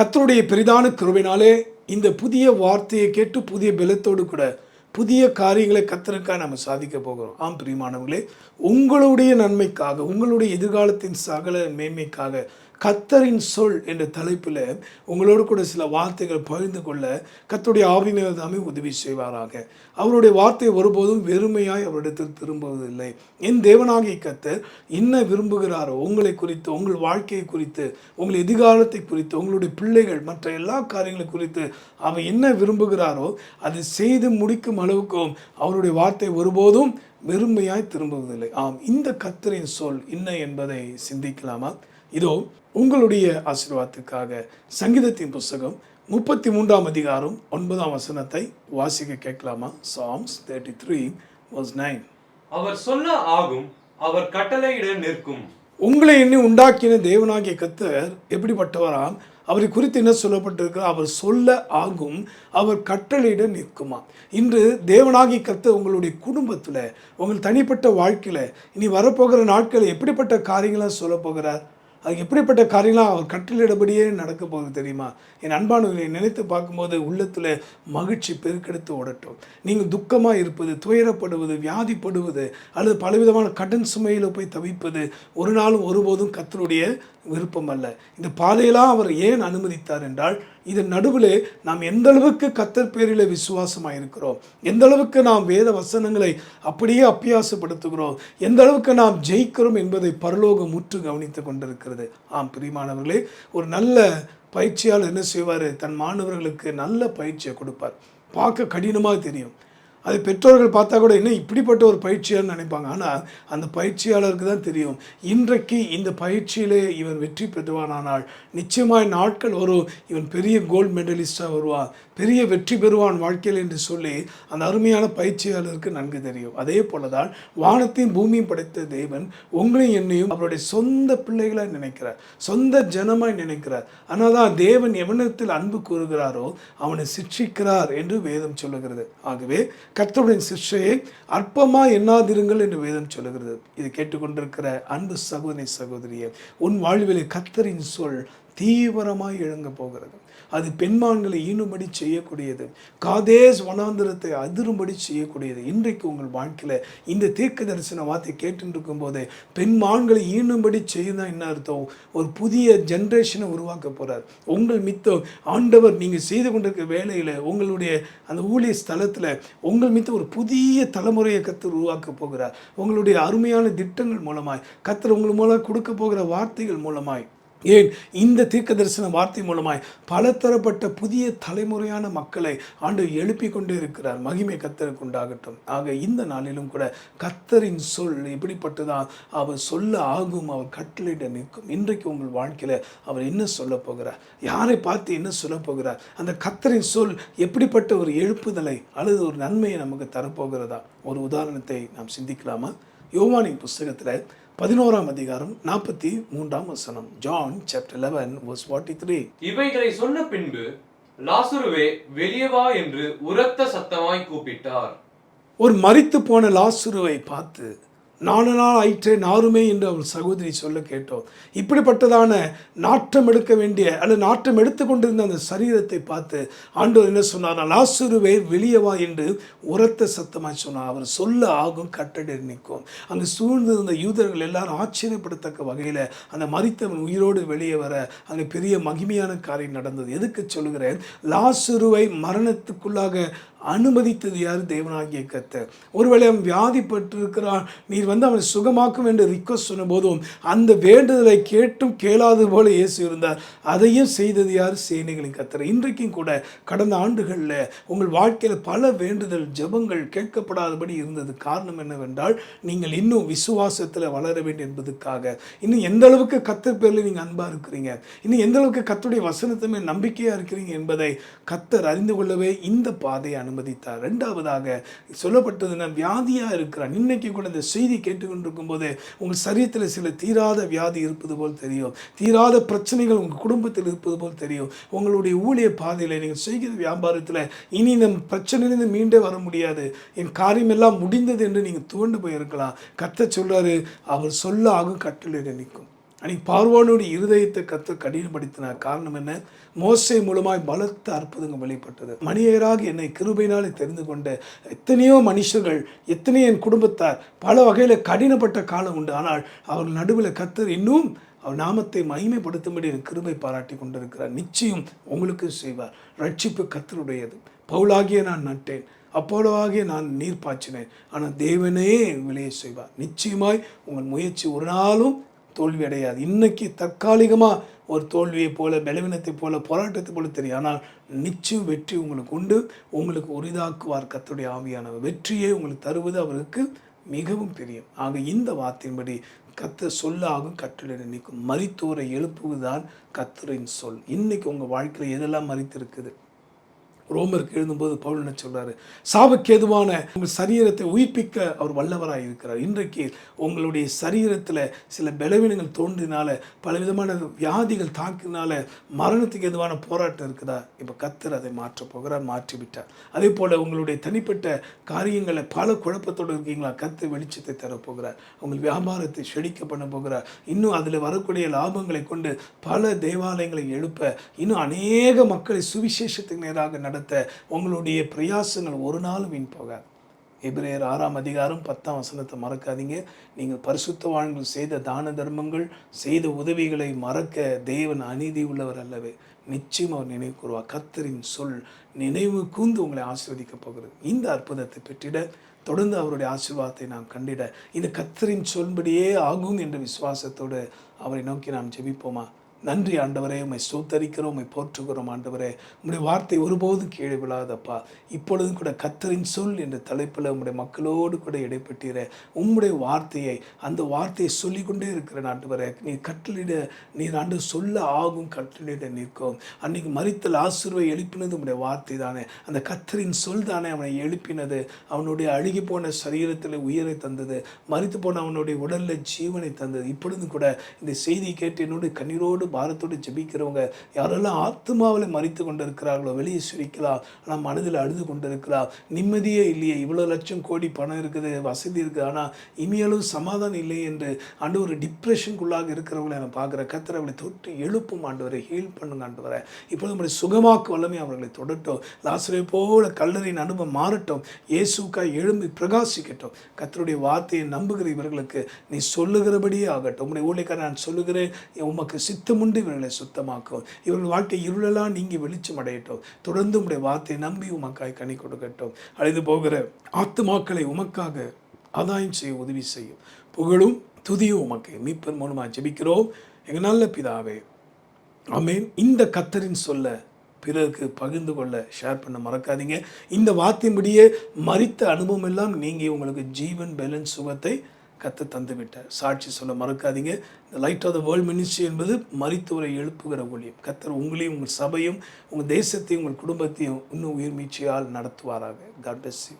கத்தருடைய பெரிதான கிருபையினாலே இந்த புதிய வார்த்தையை கேட்டு புதிய பலத்தோடு கூட புதிய காரியங்களை கத்தருக்காக நம்ம சாதிக்க போகிறோம். ஆம் பிரியமானவர்களே உங்களுடைய நன்மைக்காக உங்களுடைய எதிர்காலத்தின் சகல மேன்மைக்காக கத்தரின் சொல் என்ற தலைப்பில் உங்களோடு கூட சில வார்த்தைகள் பகிர்ந்து கொள்ள கத்தருடைய ஆவினர் தாமே உதவி செய்வாராக. அவருடைய வார்த்தை ஒருபோதும் வெறுமையாய் அவரிடத்தில் திரும்புவதில்லை. என் தேவனாகிய கத்தர் என்ன விரும்புகிறாரோ உங்களை குறித்து உங்கள் வாழ்க்கையை குறித்து உங்கள் எதிர்காலத்தை குறித்து உங்களுடைய பிள்ளைகள் மற்ற எல்லா காரியங்களை குறித்து அவர் என்ன விரும்புகிறாரோ அதை செய்து முடிக்கும் அளவுக்கும் அவருடைய வார்த்தை ஒருபோதும் வெறுமையாய் திரும்புவதில்லை. ஆம் இந்த கத்தரின் சொல் என்ன என்பதை சிந்திக்கலாமா? இதோ உங்களுடைய ஆசீர்வாதத்துக்காக சங்கீதத்தின் புஸ்தகம் முப்பத்தி மூன்றாம் அதிகாரம் ஒன்பதாம் வசனத்தை வாசிக்க கேட்கலாமா? Psalms thirty three verse nine அவர் சொல்ல ஆகும் அவர் கட்டளையிட நிற்கும். உங்களை எண்ணி உண்டாக்கின தேவனாகிய கத்தர் எப்படிப்பட்டவராம்? அவரை குறித்து என்ன சொல்லப்பட்டிருக்கு அவர் சொல்ல ஆகும் அவர் கட்டளையிட நிற்குமா? இன்று தேவனாகி கத்த உங்களுடைய குடும்பத்தில் உங்கள் தனிப்பட்ட வாழ்க்கையில் இனி வரப்போகிற நாட்களில் எப்படிப்பட்ட காரியங்களை சொல்ல போகிறார்? அது எப்படிப்பட்ட காரியங்களாம் அவர் கட்டிலிடபடியே நடக்க போகுது தெரியுமா? என் அன்பானவர்களை நினைத்து பார்க்கும்போது உள்ளத்தில் மகிழ்ச்சி பெருக்கெடுத்து ஓடட்டும். நீங்கள் துக்கமாக இருப்பது துயரப்படுவது வியாதிப்படுவது அல்லது பலவிதமான கடன் சுமையில் போய் தவிப்பது ஒரு நாளும் ஒருபோதும் கத்தருடைய விருப்பம் அல்ல இந்த பாதையெல்லாம் அவர் ஏன் அனுமதித்தார் என்றால் இதன் நடுவில் நாம் எந்த அளவுக்கு கத்தர் பேரில் விசுவாசமாக இருக்கிறோம் எந்த அளவுக்கு நாம் வேத வசனங்களை அப்படியே அப்பியாசப்படுத்துகிறோம்? எந்த அளவுக்கு நாம் ஜெயிக்கிறோம் என்பதை பரலோகம் முற்று கவனித்து கொண்டிருக்கிறது. ஆம் பிரிமானவர்களே ஒரு நல்ல பயிற்சியாளர் என்ன செய்வார்? தன் மாணவர்களுக்கு நல்ல பயிற்சியை கொடுப்பார். பார்க்க கடினமாக தெரியும். அது பெற்றோர்கள் பார்த்தா கூட என்ன இப்படிப்பட்ட ஒரு பயிற்சியான்னு நினைப்பாங்க. ஆனால் அந்த பயிற்சியாளருக்கு தான் தெரியும். இன்றைக்கு இந்த பயிற்சியிலே இவன் வெற்றி பெறுவானானால் நிச்சயமாய் நாட்கள் வரும். இவன் பெரிய கோல்டு மெடலிஸ்டாக வருவான். பெரிய வெற்றி பெறுவான் வாழ்க்கையில் என்று சொல்லி அந்த அருமையான பயிற்சியாளருக்கு நன்கு தெரியும். அதே போல தான் வானத்தையும் பூமியும் படைத்த தேவன் உங்களையும் என்னையும் அவருடைய சொந்த பிள்ளைகளாக நினைக்கிறார். சொந்த ஜனமாய் நினைக்கிறார். ஆனால் தான் தேவன் எவனத்தில் அன்பு கூறுகிறாரோ அவனை சிக்ஷிக்கிறார் என்று வேதம் சொல்லுகிறது. ஆகவே கர்த்தருடைய சிக்ஷையை அற்பமாக எண்ணாதிருங்கள் என்று வேதம் சொல்லுகிறது. இது கேட்டுக்கொண்டிருக்கிற அன்பு சகோதரி சகோதரியே உன் வாழ்விலே கர்த்தரின் சொல் தீவிரமாய் இழங்க போகிறது. அது பெண்மான்களை ஈனும்படி செய்யக்கூடியது. காதேஸ் வனாந்திரத்தை அதிரும்படி செய்யக்கூடியது. இன்றைக்கு உங்கள் வாழ்க்கையில் இந்த தீர்க்க தரிசன வார்த்தை கேட்டுருக்கும் போது பெண்மான்களை ஈனும்படி செய்யுதான் என்ன அர்த்தம்? ஒரு புதிய ஜென்ரேஷனை உருவாக்க போகிறார் உங்கள் மித்தம் ஆண்டவர் நீங்கள் செய்து கொண்டிருக்க வேலையில் உங்களுடைய அந்த ஊழிய ஸ்தலத்தில் உங்கள் மித்தம் ஒரு புதிய தலைமுறையை கத்தர் உருவாக்க போகிறார். உங்களுடைய அருமையான திட்டங்கள் மூலமாய் கத்தர் உங்கள் மூலம் கொடுக்க போகிற வார்த்தைகள் மூலமாய் ஏன் இந்த தீர்க்க தரிசன வார்த்தை மூலமாய் பல தரப்பட்ட புதிய தலைமுறையான மக்களை ஆண்டு எழுப்பி கொண்டே இருக்கிறார். மகிமை கத்தருக்கு உண்டாகட்டும். ஆக இந்த நாளிலும் கூட கத்தரின் சொல் எப்படிப்பட்டதான் அவர் சொல்ல ஆகும் அவர் கட்டளையிட நிற்கும். இன்றைக்கு உங்கள் வாழ்க்கையில் அவர் என்ன சொல்ல போகிறார்? யாரை பார்த்து என்ன சொல்ல போகிறார்? அந்த கத்தரின் சொல் எப்படிப்பட்ட ஒரு எழுப்புதலை அல்லது ஒரு நன்மையை நமக்கு தரப்போகிறதா? ஒரு உதாரணத்தை நாம் சிந்திக்கலாமா? யோவானின் புஸ்தகத்தில் பதினோராம் அதிகாரம் நாற்பத்தி மூன்றாம் வசனம். John chapter eleven verse forty three இவைகளை சொன்ன பின்பு லாசுருவே வெளியே வா என்று உரத்த சத்தமாய் கூப்பிட்டார். ஒரு மரித்து போன லாசுருவை பார்த்து நாலு நாள் ஆயிற்றே நாருமே என்று அவள் சகோதரி சொல்ல கேட்டோம். இப்படிப்பட்டதான நாற்றம் எடுக்க வேண்டிய அல்லது நாற்றம் எடுத்து கொண்டிருந்த அந்த சரீரத்தை பார்த்து ஆண்டவர் என்ன சொன்னார்? லாசுருவே வெளியே வா என்று உரத்த சத்தமாக சொன்னார். அவர் சொல்ல ஆகும் கட்டடி நிற்கும். அங்கு சூழ்ந்திருந்த யூதர்கள் எல்லாரும் ஆச்சரியப்படத்தக்க வகையில் அந்த மரித்தவன் உயிரோடு வெளியே வர அங்கே பெரிய மகிமையான காரியம் நடந்தது. எதுக்கு சொல்கிறேன் லாசுருவை மரணத்துக்குள்ளாக அனுமதித்தது யார்? தேவனாகிய கத்தர் ஒருவேளை அவன் வியாதிப்பட்டிருக்கிறான் நீர் வந்து அவனை சுகமாக்கும் என்று ரிக்வஸ்ட் சொன்னபோதும் அந்த வேண்டுதலை கேட்டும் கேளாதது போல இயேசு இருந்தார். அதையும் செய்தது யார்? சேனைகளின் கத்தர் இன்றைக்கும் கூட கடந்த ஆண்டுகளில் உங்கள் வாழ்க்கையில் பல வேண்டுதல் ஜெபங்கள் கேட்கப்படாதபடி இருந்தது. காரணம் என்னவென்றால் நீங்கள் இன்னும் விசுவாசத்தில் வளர வேண்டும் என்பதற்காக இன்னும் எந்த அளவுக்கு கத்தர் பேரில் நீங்கள் அன்பாக இருக்கிறீங்க? இன்னும் எந்த அளவுக்கு கத்துடைய வசனத்தை நம்பிக்கையாக இருக்கிறீங்க என்பதை கத்தர் அறிந்து கொள்ளவே இந்த பாதையை அனுமதித்தார் ரெண்டாவதாக சொல்லப்பட்டது நான் வியாதியாக இருக்கிறான் இன்னைக்கு கூட இந்த செய்தி கேட்டுக்கொண்டிருக்கும் போது உங்கள் சரீரத்தில் சில தீராத வியாதி இருப்பது போல் தெரியும். தீராத பிரச்சனைகள் உங்கள் குடும்பத்தில் இருப்பது போல் தெரியும். உங்களுடைய ஊழிய பாதையில் நீங்கள் செய்கிற வியாபாரத்தில் இனி இந்த பிரச்சனையிலிருந்து மீண்டே வர முடியாது. என் காரியமெல்லாம் முடிந்தது என்று நீங்கள் துவண்டு போயிருக்கலாம். கத்த சொல்றாரு அவர் சொல்ல ஆகும் கட்டளையிட நிற்கும். அன்னைக்கு பார்வோனுடைய இருதயத்தை கத்து கடினப்படுத்தினார். காரணம் என்ன? மோசை மூலமாய் பலத்த அற்புதங்கள் வெளிப்பட்டது. மணியராக என்னை கிருபையினாலே தெரிந்து கொண்ட எத்தனையோ மனுஷர்கள் எத்தனையோ என் குடும்பத்தார் பல வகையில் கடினப்பட்ட காலம் உண்டு. ஆனால் அவர்கள் நடுவில் கத்தர் இன்னும் அவர் நாமத்தை மகிமைப்படுத்தும்படி கிருபை பாராட்டி கொண்டிருக்கிறார். நிச்சயம் உங்களுக்கு செய்வார். ரட்சிப்பு கத்தருடையது. பவுலாகிய நான் நட்டேன். அப்போலோவாகிய நான் நீர் பாய்ச்சினேன் ஆனால் தேவனே விளைய செய்வார். நிச்சயமாய் உங்கள் முயற்சி ஒரு நாளும் தோல்வி அடையாது இன்னைக்கு தற்காலிகமாக ஒரு தோல்வியைப் போல பலவீனத்தைப் போல போராட்டத்தை போல தெரியும். ஆனால் நிச்சயம் வெற்றி உங்களுக்கு உண்டு. உங்களுக்கு உரிதாக்குவார் கத்துடைய ஆவியானவர். வெற்றியை உங்களுக்கு தருவது அவருக்கு மிகவும் தெரியும். ஆக இந்த வார்த்தையின்படி கத்த சொல்லாகும் கட்டளை நிற்கும் மறித்தோரை எழுப்புவதுதான் கத்தரின் சொல். இன்னைக்கு உங்கள் வாழ்க்கையில் எதெல்லாம் மறித்திருக்குது ரோமருக்கு எழுதும்போது பவுல் என்ன சொல்கிறாரு சாபக்கேதுவான உங்கள் சரீரத்தை உயிர்ப்பிக்க அவர் வல்லவராக இருக்கிறார். இன்றைக்கு உங்களுடைய சரீரத்தில் சில பலவீனங்கள் தோன்றினால பலவிதமான வியாதிகள் தாக்கினால மரணத்துக்கு எதுவான போராட்டம் இருக்குதா? இப்போ கத்தர் அதை மாற்ற போகிறார் மாற்றி விட்டார் அதே போல் உங்களுடைய தனிப்பட்ட காரியங்களை பல குழப்பத்தோடு இருக்கீங்களா? கத்து வெளிச்சத்தை தரப்போகிறார் உங்கள் வியாபாரத்தை செழிக்க பண்ண போகிறார். இன்னும் அதில் வரக்கூடிய லாபங்களை கொண்டு பல தேவாலயங்களை எழுப்ப இன்னும் அநேக மக்களை சுவிசேஷத்துக்கு நேராக நடத்த உங்களுடைய பிரயாசங்கள் ஒரு நாளும் வீண் போகாது. எபிரேயர் ஆறாம் அதிகாரம் பத்தாம் வசனத்தை மறக்காதீங்க. நீங்கள் பரிசுத்தவான்கள் செய்த தான தர்மங்கள் செய்த உதவிகளை மறக்க தேவன் அநீதி உள்ளவர் அல்லவே. நிச்சயம் அவர் நினைவு கூறுவார். கத்தரின் சொல் நினைவு கூந்து உங்களை ஆசீர்வதிக்கப் போகிறது. இந்த அற்புதத்தை பெற்றிட தொடர்ந்து அவருடைய ஆசீர்வாதத்தை நாம் கண்டிட. இந்த கத்தரின் சொல்படியே ஆகும் என்ற விசுவாசத்தோடு அவரை நோக்கி நாம் ஜெபிப்போமா? நன்றி ஆண்டவரே உம்மை சோத்தரிக்கிறோம் உம்மை போற்றுகிறோம் ஆண்டவரே. உம்முடைய வார்த்தை ஒருபோதும் கீழே விழாதப்பா. இப்பொழுதும் கூட கத்தரின் சொல் என்ற தலைப்பில் உம்முடைய மக்களோடு கூட இடைப்பட்டீர. உம்முடைய வார்த்தையை அந்த வார்த்தையை சொல்லிக்கொண்டே இருக்கிற ஆண்டவரே. நீ கட்டளிட நீ ஆண்டு சொல்ல ஆகும் கட்டளிட நிற்கும். அன்னைக்கு மறித்தல் ஆசிர்வை எழுப்பினது உம்முடைய வார்த்தை தானே. அந்த கத்தரின் சொல் தானே அவனை எழுப்பினது. அவனுடைய அழுகி போன சரீரத்தில் உயிரை தந்தது. மறித்து போன அவனுடைய உடலில் ஜீவனை தந்தது. இப்பொழுதும் கூட இந்த செய்தியை கேட்டு என்னோட கண்ணீரோடு பாரத்தோடு ஜெபிக்கிறவங்க யாரெல்லாம் ஆத்மாவில் மறித்து கொண்டிருக்கிறார்களோ வெளியே சிரிக்கலாம் ஆனால் மனதில் அழுது கொண்டிருக்கிறார் நிம்மதியே இல்லையே இவ்வளோ லட்சம் கோடி பணம் இருக்குது வசதி இருக்குது ஆனால் இனியளவு சமாதானம் இல்லை என்று ஆண்டு ஒரு டிப்ரெஷனுக்குள்ளாக இருக்கிறவங்களை நான் பார்க்குறேன். கத்திர அவளை தொட்டு எழுப்பும் ஆண்டவரை ஹீல் பண்ணுங்க ஆண்டவரை இப்பொழுது நம்முடைய சுகமாக்கு வல்லமை அவர்களை தொடட்டும். லாசரை போல கல்லறின் அனுபவம் மாறட்டும். இயேசுக்காய் எழும்பி பிரகாசிக்கட்டும். கத்தருடைய வார்த்தையை நம்புகிற இவர்களுக்கு நீ சொல்லுகிறபடியே ஆகட்டும். உங்களுடைய ஊழியக்காரன் நான் சொல்லுகிறேன் உமக்கு சித்தமுண்டு இவர்களை சுத்தமாக்கும். இவர்கள் வாழ்க்கை இருளெல்லாம் நீங்கி வெளிச்சம் அடையட்டும். தொடர்ந்து உடைய வார்த்தையை நம்பி உமக்காய் கனி கொடுக்கட்டும். அழைந்து போகிற ஆத்துமாக்களை உமக்காக ஆதாயம் செய்ய உதவி செய்யும். புகழும் துதியும் உமக்கு. மீட்பன் மூலமாக ஜெபிக்கிறோம். எங்கள் நல்ல பிதாவே அமேன் இந்த கத்தரின் சொல்ல பிறருக்கு பகிர்ந்து கொள்ள ஷேர் பண்ண மறக்காதீங்க. இந்த வார்த்தையின்படியே மறித்த அனுபவம் எல்லாம் நீங்கள் உங்களுக்கு ஜீவன் பேலன்ஸ் சுகத்தை கத்து தந்துவிட்டார். சாட்சி சொல்ல மறக்காதீங்க. இந்த light of the world ministry என்பது மருத்துவரை எழுப்புகிற ஊழியம். கத்தர் உங்களையும் உங்கள் சபையும் உங்கள் தேசத்தையும் உங்கள் குடும்பத்தையும் இன்னும் உயிர்மீச்சியால் நடத்துவாராக. God bless